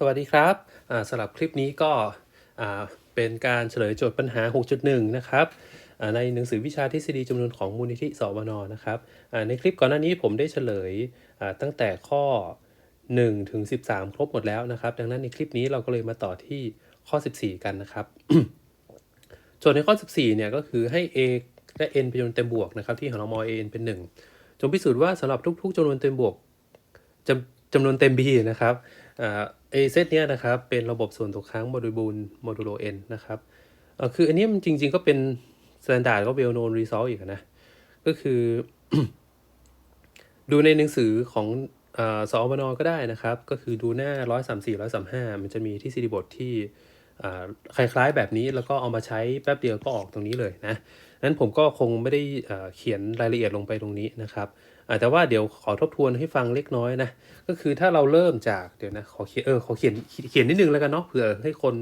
สวัสดีครับสำหรับคลิปนี้ก็เป็นการเฉลยโจทย์ปัญหา 6.1 นะครับในหนังสือวิชาทฤษฎีจำนวนของมูลนิธิสวนนะครับในคลิปก่อนหน้านี้ผมได้เฉลยตั้งแต่ข้อ 1 ถึง 13 ครบหมดแล้วนะครับ ดังนั้นในคลิปนี้เราก็เลยมาต่อที่ข้อ 14 กันนะครับ โจทย์ในข้อ 14 เนี่ยก็คือให้ a และ n เป็นจำนวนเต็มบวกนะครับที่หารมอ a n เป็น 1 จงพิสูจน์ว่าสำหรับทุก ๆจำนวนเต็มบวกจำจำนวนเต็ม b นะครับ อ่า a เซตเนี้ยนะครับ เป็นระบบส่วนตกค้างโมดูลบูลโมดูโล n นนะครับเออคืออันนี้มันจริง ๆ ก็เป็น standard ก็ well known result อีกนะ ก็คือดูในหนังสือของอสอวนก็ได้นะครับ ก็คือดูหน้า 134 135 มันจะมีที่สิริบทที่คล้ายๆแบบนี้แล้วก็เอามาใช้แป๊บเดียวก็ออกตรงนี้เลยนะนั้นผมก็คงไม่ได้เขียนรายละเอียดลงไปตรงนี้นะครับ แต่ว่าเดี๋ยวขอทบทวนให้ฟังเล็กน้อยนะ ก็คือถ้าเราเริ่มจากเดี๋ยวนะ ขอเขียนเออขอเขียนเขียนนิดนึงแล้วกันเนาะเผื่อให้คน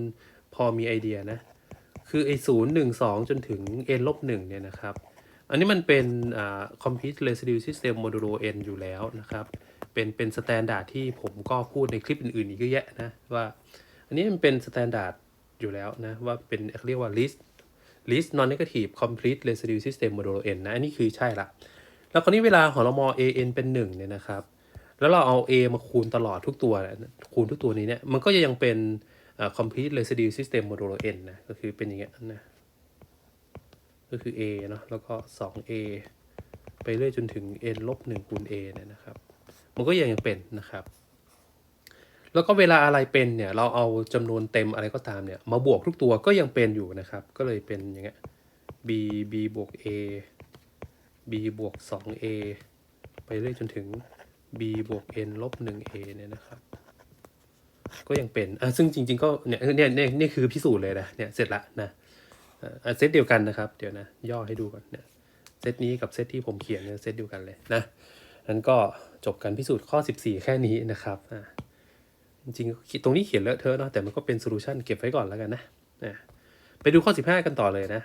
พอมีไอเดียนะ คือไอ้ศูนย์หนึ่งสองจนถึง n ลบหนึ่งเนี่ยนะครับ อันนี้มันเป็นอ่า complete residue system modulo n อยู่แล้วนะครับ เป็นเป็นสแตนดาร์ดที่ผมก็พูดในคลิปอื่นๆอีกเยอะแยะนะว่า อันนี้มันเป็นสแตนดาร์ดอยู่แล้วนะว่าเป็นเรียกว่า list list non negative complete residue system modulo n นะ อันนี้คือใช่ละ แล้วคราวนี้เวลาหองเรามอ an เป็นหนึ่งเนี่ยนะครับ แล้วเราเอา a มาคูณตลอดทุกตัว คูณทุกตัวนี้เนี่ย มันก็จะยังเป็นอ่า complete residue system modulo n นะ ก็คือเป็นอย่างเงี้ยนะ ก็คือ a เนาะ แล้วก็ 2a ไปเรื่อยจนถึง n ลบ1คูณ a เนี่ยนะครับ มันก็ยังเป็นนะครับ แล้วก็เวลาอะไรเป็นเนี่ย เราเอาจำนวนเต็มอะไรก็ตามเนี่ย มาบวกทุกตัวก็ยังเป็นอยู่นะครับ ก็เลยเป็นอย่างเงี้ย b b บวก a b บวก 2a ไปเรื่อยจนถึง b บวก n ลบ 1a เนี่ยนะครับ ก็ยังเป็นอะซึ่งจริง ๆ ก็เนี่ยเนี่ยเนี่ยนี่คือพิสูจน์เลยนะ เนี่ยเสร็จละนะอะอะเซตเดียวกันนะครับ เดี๋ยวนะ ย่อให้ดูก่อนเนี่ยเซตนี้กับเซตที่ผมเขียนเนี่ยเซตเดียวกันเลยนะนั้นก็จบการพิสูจน์ข้อ 14 แค่นี้นะครับอะจริงๆตรงนี้เขียนเลอะเทอะเนาะแต่มันก็เป็นโซลูชันเก็บไว้ก่อนแล้วกันนะอะไปดูข้อ 15 กันต่อเลยนะ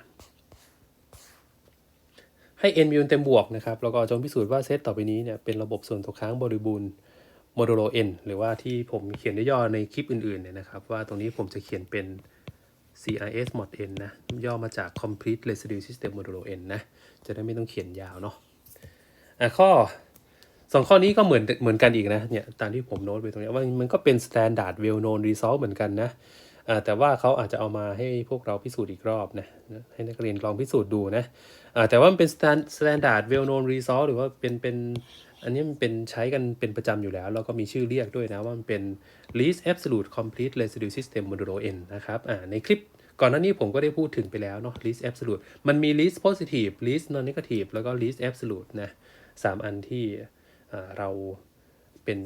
ให้ n มีเป็นเต็มบวกนะครับแล้วก็จงพิสูจน์ว่าเซตต่อไปนี้เนี่ยเป็นระบบส่วนตกค้างบริบูรณ์โมดูโล n หรือว่าที่ผมเขียนย่อในคลิปอื่นๆเนี่ยนะครับว่าตรงนี้ผมจะเขียนเป็น CRS mod n นะ ย่อมาจาก complete residue system modulo n นะ จะได้ไม่ต้องเขียนยาวเนาะอะข้อสองข้อนี้ก็เหมือนเหมือนกันอีกนะเนี่ยตามที่ผมโน้ตไปตรงนี้ว่ามันก็เป็น standard well known result เหมือนกันนะ แต่ว่าเขาอาจจะเอามาให้พวกเราพิสูจน์อีกรอบนะให้นักเรียนลองพิสูจน์ดูนะแต่ว่ามันเป็น stand- standard well known result หรือว่าเป็นเป็นอันนี้มันเป็นใช้กันเป็นประจำอยู่แล้ว แล้วก็มีชื่อเรียกด้วยนะ ว่ามันเป็น least absolute complete residue system modulo n นะครับในคลิปก่อนหน้านี้ผมก็ได้พูดถึงไปแล้วเนาะ least absolute มันมี least positive least non negative แล้วก็ least absolute นะสามอันที่เราเป็น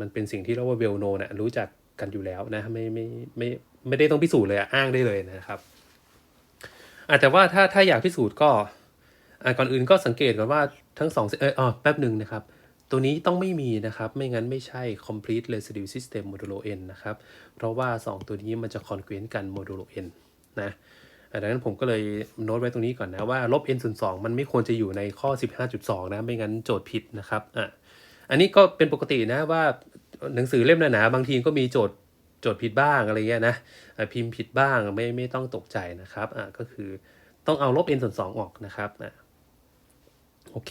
มันเป็นสิ่งที่เรียกว่า well known นะรู้จัก กันอยู่แล้วนะไม่ไม่ไม่ไม่ได้ต้องพิสูจน์เลยอะอ้างได้เลยนะครับอะแต่ว่าถ้าถ้าอยากพิสูจน์ก็ก่อนอื่นก็สังเกตก่อนว่าทั้งสองเอออ๋อแป๊บหนึ่งนะครับ ตัวนี้ต้องไม่มีนะครับ ไม่งั้นไม่ใช่ complete residue system modulo n นะครับ เพราะว่า 2 ตัวนี้มันจะ congruent กัน modulo n นะดังนั้นผมก็เลยโน้ตไว้ตรงนี้ก่อนนะว่าลบ n ส่วน2มันไม่ควรจะอยู่ในข้อ 15.2 นะ ไม่งั้นโจทย์ผิดนะครับอะอันนี้ก็เป็นปกตินะว่า หนังสือเล่มหนาๆบางทีก็มีโจทย์โจทย์ผิดบ้างอะไรเงี้ยนะอะพิมพ์ผิดบ้างไม่ไม่ต้องตกใจนะครับอะก็คือต้องเอาลบ n ส่วน2ออกนะครับอะโอเค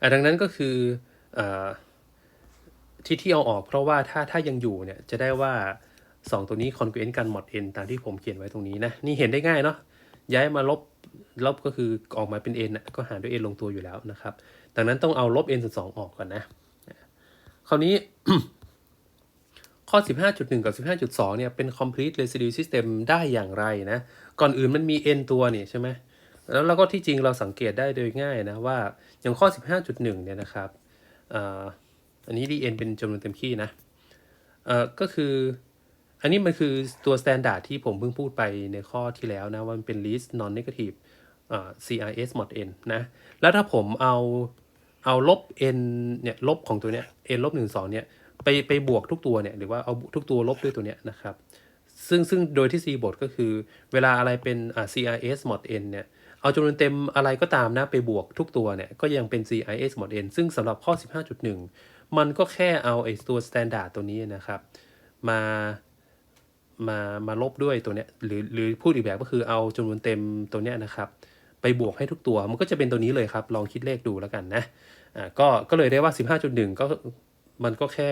อะดังนั้นก็คืออ่าที่ที่เอาออกเพราะว่าถ้าถ้ายังอยู่เนี่ยจะได้ว่า 2 ตัวนี้ congruent กันหมด n ตามที่ผมเขียนไว้ตรงนี้นะ นี่เห็นได้ง่ายเนาะย้ายมาลบลบก็คือออกมาเป็น n นะก็หารด้วย n ลงตัวอยู่แล้วนะครับ ดังนั้นต้องเอาลบ n ส่วน2ออกก่อนนะ คราวนี้ ข้อ 15.1 กับ 15.2 เนี่ยเป็น complete residue system ได้อย่างไรนะ ก่อนอื่นมันมี n ตัวเนี่ยใช่ไหมแล้วเราก็ที่จริงเราสังเกตได้โดยง่ายนะว่าอย่างข้อ 15.1 เนี่ยนะครับอ,อันนี้ dn เป็นจำนวนเต็มที่นะก็คืออันนี้มันคือตัว standard ที่ผมเพิ่งพูดไปในข้อที่แล้วนะว่ามันเป็น least non negative อ่า CRS mod n นะ แล้วถ้าผมเอาเอาลบ n เนี่ยลบของตัวเนี้ย n ลบหนึ่งสองเนี่ย ไปไปบวกทุกตัวเนี่ยหรือว่าเอาทุกตัวลบด้วยตัวเนี้ยนะครับ ซึ่งซึ่งโดยที่ C บทก็คือเวลาอะไรเป็นอ่า CRS mod n เนี่ยเอาจำนวนเต็มอะไรก็ตามนะไปบวกทุกตัวเนี่ยก็ยังเป็น CRS mod n ซึ่งสำหรับข้อ 15.1 มันก็แค่เอาไอ้ตัว standard ตัวนี้นะครับ มามามาลบด้วยตัวเนี้ยหรือหรือพูดอีกแบบก็คือเอาจำนวนเต็มตัวเนี้ยนะครับ ไปบวกให้ทุกตัวมันก็จะเป็นตัวนี้เลยครับ ลองคิดเลขดูแล้วกันนะอ่าก็ก็เลยได้ว่า 15.1 ก็ มันก็แค่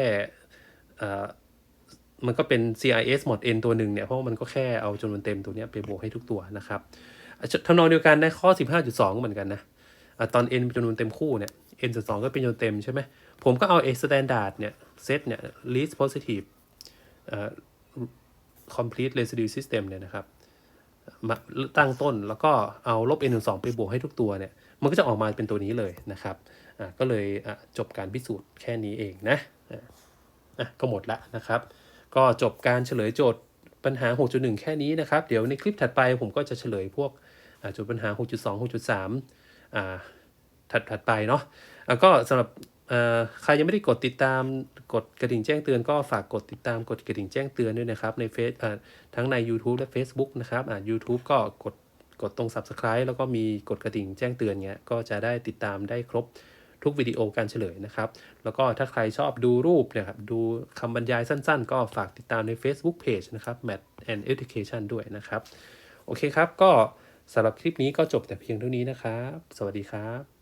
อ่ามันก็เป็น CIS หมด n ตัวหนึ่งเนี่ย เพราะว่ามันก็แค่เอาจำนวนเต็มตัวเนี้ยไปบวกให้ทุกตัวนะครับทำนองเดียวกันในข้อ 15.2ก็เหมือนกันนะตอน n เป็นจำนวนเต็มคู่เนี่ย n ส่วน2ก็เป็นจำนวนเต็มใช่ไหมผมก็เอา a standard เนี่ยเซตเนี่ย least positive อ่า complete residue system เนี่ยนะครับ ตั้งต้นแล้วก็เอาลบ n 1 2ไปบวกให้ทุกตัวเนี่ย มันก็จะออกมาเป็นตัวนี้เลยนะครับอะก็เลยอะจบการพิสูจน์แค่นี้เองนะอะะก็หมดละนะครับ ก็จบการเฉลยโจทย์ปัญหา 6.1 แค่นี้นะครับ เดี๋ยวในคลิปถัดไปผมก็จะเฉลยพวกโจทย์ปัญหา 6.2 6.3อ่าถัดถัดไปเนาะแล้วก็สำหรับ ใครยังไม่ได้กดติดตามกดกระดิ่งแจ้งเตือนก็ฝากกดติดตามกดกระดิ่งแจ้งเตือนด้วยนะครับ ในเฟซทั้งใน YouTube และ Facebook นะครับอ่า YouTube ก็กดกดตรง Subscribe แล้วก็มีกดกระดิ่งแจ้งเตือนเงี้ยก็จะได้ติดตามได้ครบทุกวิดีโอการเฉลยนะครับ แล้วก็ถ้าใครชอบดูรูปเนี่ยครับดูคำบรรยายสั้นๆ ก็ฝากติดตามใน Facebook Page นะครับ Math and Education ด้วยนะครับ โอเคครับ ก็สำหรับคลิปนี้ก็จบแต่เพียงเท่านี้นะครับ สวัสดีครับ